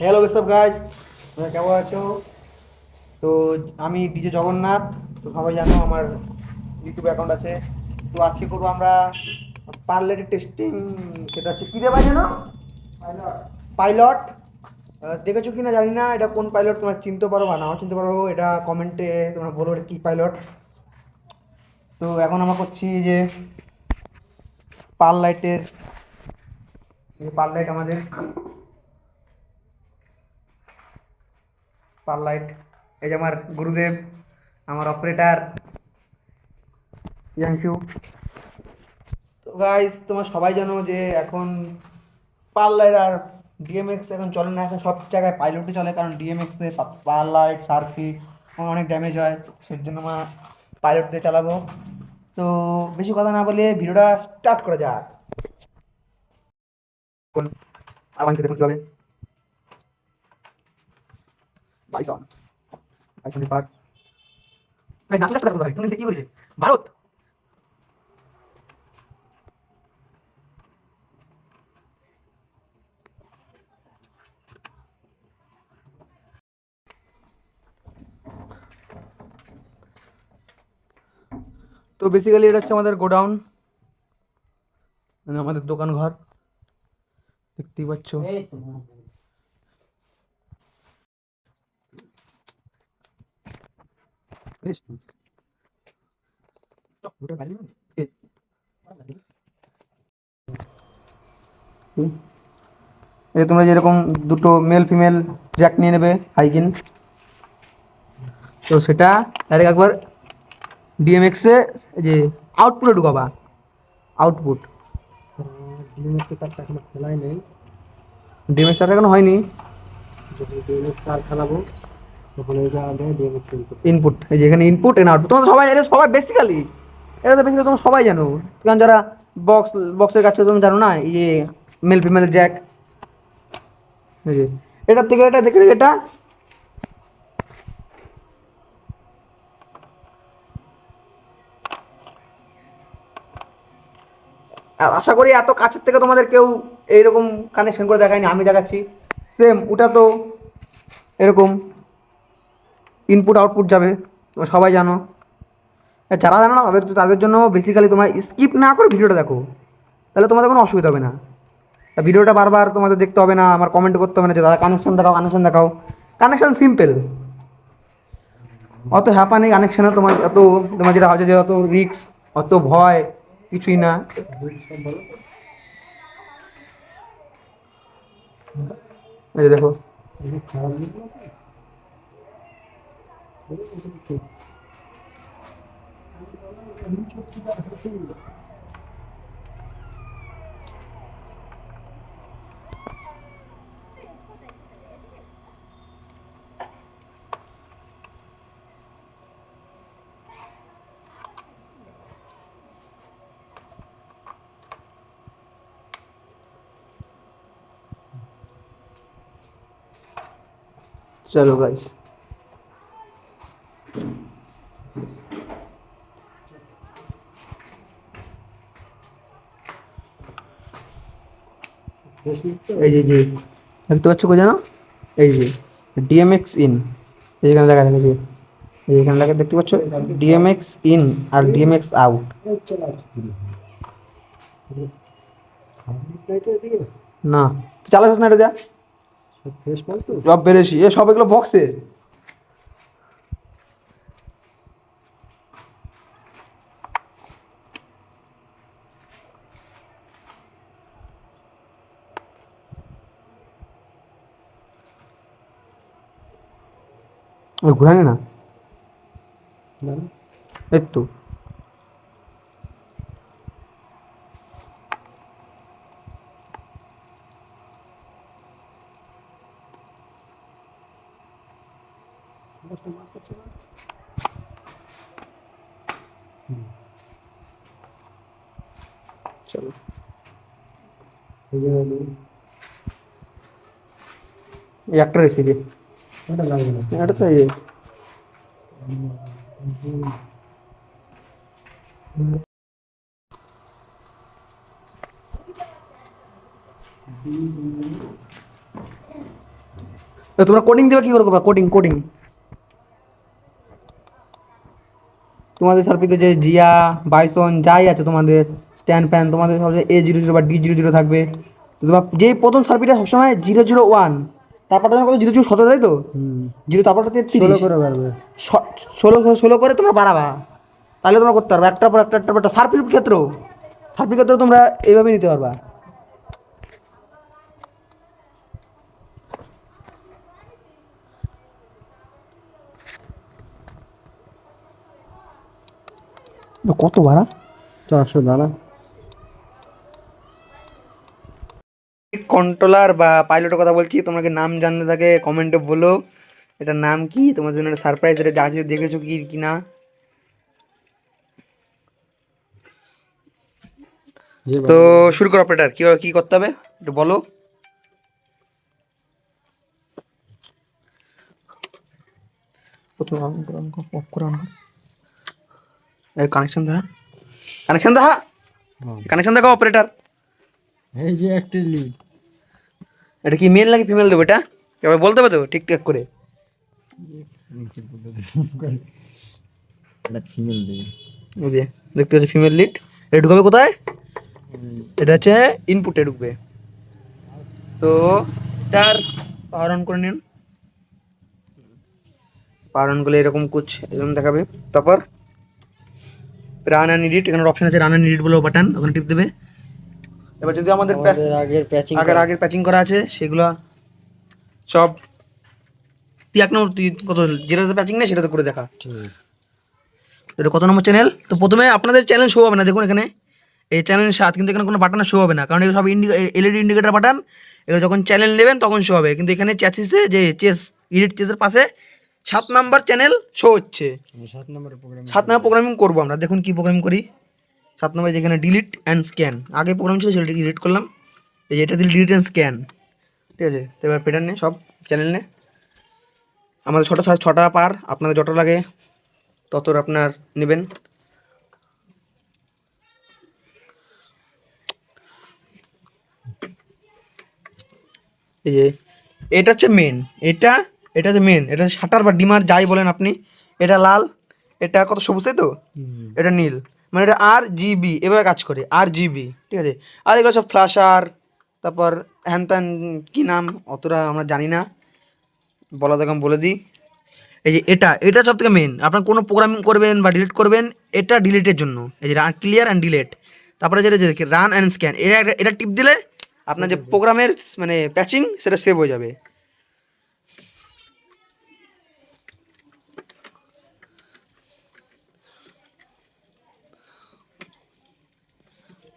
Hello সব guys তোমরা কেমন আছো? তো আমি ডিজে জগন্নাথ। তো সবাই জানো আমার ইউটিউব অ্যাকাউন্ট আছে। তো আজকে করব আমরা পার্লারের টেস্টিং সেটা হচ্ছে কী দেবা জানো? পাইলট দেখেছ কি না জানি না এটা কোন পাইলট তোমরা চিনতে পারো বা নাও চিনতে পারো এটা কমেন্টে তোমরা বলো এটা কী পাইলট তো এখন আমরা করছি যে পার লাইটের পার লাইট আমাদের। Par light. এই যে আমার গুরুদেব, আমার অপারেটার ইয়াংশু। তো গাইস তোমরা সবাই জানো যে এখন পার লাইট আর ডিএমএক্স এখন চলে না, এখন সব জায়গায় পাইলটই চলে, কারণ ডিএমএক্সে পার লাইট সার্কিট অনেক ড্যামেজ হয় সেই জন্য আমরা পাইলট দিয়ে চালাবো। তো বেশি কথা না বলে ভিডিওটা স্টার্ট করা যাক। আমাকে দেখুন চলে বাইসন বাইসন পার্ক ভাই নাটক কথা ভাই তুমি কি করেছে ভারত! তো বেসিক্যালি এটা হচ্ছে আমাদের গোডাউন। মানে আমাদের দোকান ঘর দেখতেই পাচ্ছ। এই তোমরা যেরকম দুটো মেল ফিমেল জ্যাক নিয়ে নেবে হাইকিন তো সেটা ডাইরেক্ট একবার ডিএমএক্সে যে আউটপুটে ঢুকাবা। আউটপুট ডিএমএক্সে তারটা এখনও খোলাই নেই। ডিএমএক্স আর এখনও হয়নি। ডিএমএক্স তার খেলাবো। ইনপুট ইনপুট এখানে ইনপুট এন্ড আউটপুট তোমরা সবাই এটা সবাই বেসিক্যালি এটা তো বেসিক্যালি তোমরা সবাই জানো। কারণ যারা বক্স বক্সের কাছে তোমরা জানো না, এই যে মেল ফিমেল জ্যাক এই যে, এটার থেকে এটা দেখে এটা। আর আশা করি এত কাছের থেকে তোমাদের কেউ এইরকম কানেকশন করে দেখায়নি, আমি দেখাচ্ছি। সেম ওটা তো এরকম। ইনপুট আউটপুট যাবে। সবাই জানো। যারা জানো না, তাদের তাদের জন্য বেসিক্যালি তোমরা স্কিপ না করে ভিডিওটা দেখো। তাহলে তোমাদের কোনো অসুবিধা হবে না। ভিডিওটা বারবার তোমাদের দেখতে হবে না, আমার কমেন্ট করতে হবে না যে, দাদা কানেকশন দেখাও কানেকশন দেখাও। কানেকশন সিম্পল অত হ্যাপা নেই কানেকশানে তোমার অত তোমার যেটা হচ্ছে যে, অত রিক্স অত ভয়, কিছুই না। দেখো। এটা খারাপ এই যে যে। দেখতে পাচ্ছ কো জানো এই যে। ডিএমএক্স ইন এইখানে দেখা যাচ্ছে এইখানে দেখা দেখতে পাচ্ছ? ডিএমএক্স ইন আর ডিএমএক্স আউট? না। চালাস না এটা যা। সব বেরেছি এ সব এগুলো বক্সের ঘুরানি না না এই তো দশটা মার করছে না চলো এই যে হলো, এই একটা রেসি যে তোমরা কোডিং দেবে কি করে করবা কোডিং কোডিং তোমাদের সার্ফিতে যে জিয়া, বাইসন, যাই আছে তোমাদের স্ট্যান্ড প্যান তোমাদের সব এ জিরো জিরো বা ডি জিরো জিরো থাকবে। তোমার যেই প্রথম সার্ফিটা সবসময় জিরো জিরো ওয়ান তারপরটা কত জিরো জিরো সতেরো তাই তো? জিরো তারপরটা তেত্রিশ ষোলো করে পারবে ষোলো ষোলো করে তোমরা বাড়াবা। তাহলে তোমরা করতে পারবে। একটার পর একটা একটার পর একটা। সার্ফির ক্ষেত্রেও সার্ফির ক্ষেত্রেও তোমরা এইভাবে নিতে পারবা। কত ভাড়া? চারশো দানা কন্ট্রোলার বা পাইলটের কথা বলছি তোমাকে নাম জানলে থাকে কমেন্টে বলো। এটার নাম কি? তোমার জন্য একটা সারপ্রাইজ এটা যা দেখেছ কি কি না? তো শুরু করো অপারেটার কি কি করতে হবে? একটু বলো। কানেকশন দেখা। কানেকশন দেখা? হ্যাঁ। কানেকশন দেখো অপারেটার এই যে একটি লিড এটা কি মেল নাকি ফিমেল দেবো এটা? এবার বলতে হবে তো ঠিকঠাক করে। এটা ফিমেল দেবে ওই দেখতে পাচ্ছি ফিমেল লিড এটা ঢুকাবে কোথায়? এটা হচ্ছে ইনপুটে ঢুকবে। তো এটার পাওয়ার অন করে নিন। পাওয়ার অন করলে এরকম কুচ এরকম দেখাবে। তারপর রান অ্যান্ড এডিট এখানে অপশন আছে রান অ্যান্ড এডিট বলে বাটন ওখানে টিপ দেবে। এবার যদি আমাদের আগের প্যাচিং আগের আগের প্যাচিং করা আছে সেগুলো সব তুই এক নম্বর তুই কত যেটাতে প্যাচিং নেই সেটাতে করে দেখা। এটা কত নম্বর চ্যানেল তো প্রথমে আপনাদের চ্যানেল শো হবে না দেখুন এখানে। এই চ্যানেল সাত কিন্তু এখানে কোনো বাটন শো হবে না কারণ এগুলো সব এলইডি ইন্ডিকেটার বাটন এগুলো যখন চ্যানেল নেবেন তখন শো হবে। কিন্তু এখানে চ্যাসিসে যে চেস ইডিট চেসের পাশে সাত নাম্বার চ্যানেল শো হচ্ছে। সাত নম্বরের প্রোগ্রাম সাত নাম্বার প্রোগ্রামিং করব আমরা। দেখুন কি প্রোগ্রামিং করি। সাত নম্বরে যেখানে ডিলিট অ্যান্ড স্ক্যান আগে প্রোগ্রাম ছিল সেটা ডিলিট করলাম। এই যে এটা দিল ডিলিট অ্যান্ড স্ক্যান ঠিক আছে? তো এবার পেটার নে সব চ্যানেল নে। আমাদের ছটা সাত ছটা পার আপনাদের যত লাগে তত আপনার নেবেন। এই যে এটা হচ্ছে মেন এটা এটা হচ্ছে মেন এটা শাটার বা ডিমার যাই বলেন আপনি। এটা লাল এটা কত সবুজ তাই তো? এটা নীল। মানে এটা আর জিবি এভাবে কাজ করে আর জিবি ঠিক আছে? আর এগুলো সব ফ্ল্যাশার তারপর হ্যান ত্যান কী নাম অতটা আমরা জানি না। বলা দেখো বলে দিই। এই যে এটা এটা সব থেকে মেন আপনার কোনো প্রোগ্রামিং করবেন বা ডিলিট করবেন এটা ডিলিটের জন্য। এই যে ক্লিয়ার অ্যান্ড ডিলেট তারপরে যেটা যে রান অ্যান্ড স্ক্যান এটা এটা টিপ দিলে আপনার যে প্রোগ্রামের মানে প্যাচিং সেটা সেভ হয়ে যাবে।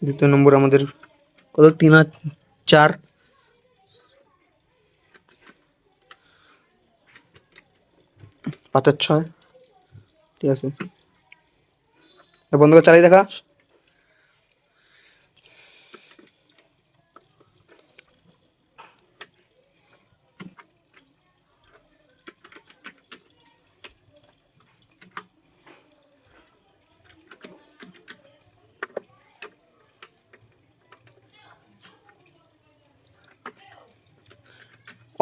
দ্বিতীয় নম্বর আমাদের কত? তিন আর চার। পাঁচ আর ছয়। ঠিক আছে। বন্ধুকে চালিয়ে দেখা।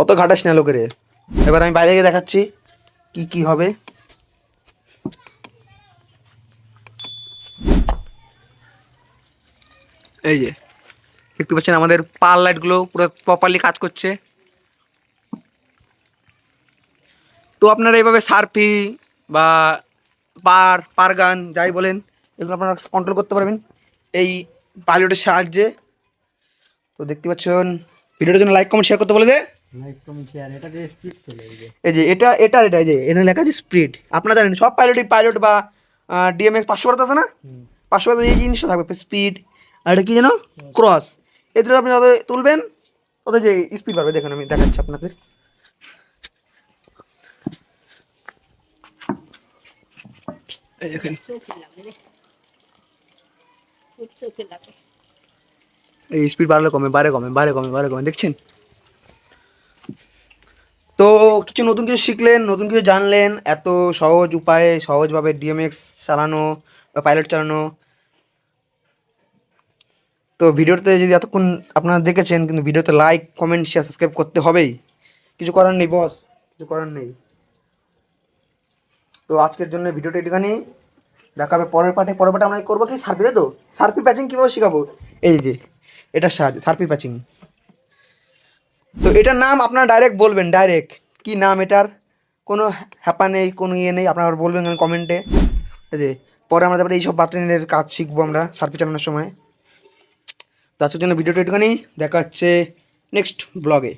অত ঘাটাস না লোকের। এবার আমি বাইরে গিয়ে দেখাচ্ছি কি কি হবে। এই যে, দেখতে পাচ্ছেন আমাদের পার লাইটগুলো পুরো প্রপারলি কাজ করছে। তো আপনারা এইভাবে সার্ফি বা পার পার গান যাই বলেন, এগুলো আপনারা কন্ট্রোল করতে পারবেন। এই পাইলটের সাহায্যে। তো দেখতে পাচ্ছেন, ভিডিওটার জন্য লাইক কমেন্ট শেয়ার করতে বলে দে। এই যে। এটা এটা এটা এই যে এখানে লেখা আছে স্পিড আপনারা জানেন সব পাইলটই পাইলট বা ডিএমএক্স পাঁচশো আছে না? পাঁচশো বারোতে এই জিনিসটা থাকবে স্পিড আর এটা কি যেন? ক্রস এদের আপনি যত তুলবেন তত যে স্পিড বাড়বে। দেখুন আমি দেখাচ্ছি আপনাদের। এই এই স্পিড বাড়লে কমে বাড়ে কমে বাড়ে কমে বাড়ে কমে। দেখছেন? তো কিছু নতুন কিছু শিখলেন, নতুন কিছু জানলেন, এত সহজ উপায়ে সহজভাবে ডিএমএক্স চালানো বা পাইলট চালানো। তো ভিডিওতে যদি এতক্ষণ আপনারা দেখেছেন, কিন্তু ভিডিওতে লাইক কমেন্ট শেয়ার সাবস্ক্রাইব করতে হবেই। কিছু করার নেই বস কিছু করার নেই। তো আজকের জন্য ভিডিওটা একটুখানি দেখা হবে পরের পাঠে। পরের পাঠে আমরা করব কি? তাই তো? সার্ফি প্যাচিং কীভাবে শেখাবো? এই যে এটার সাহায্যে সার্ফি প্যাচিং তো এটার নাম আপনারা ডাইরেক্ট বলবেন ডাইরেক্ট কি নাম এটার? কোনো হ্যাপা নেই, কোনো ইয়ে নেই, আপনারা বলবেন কমেন্টে ঠিক আছে পরে আমরা তারপরে এইসব বাটনের কাজ শিখব আমরা সার্ফি চালানোর সময়। তার জন্য ভিডিওটা একটুখানি দেখা হচ্ছে নেক্সট ব্লগে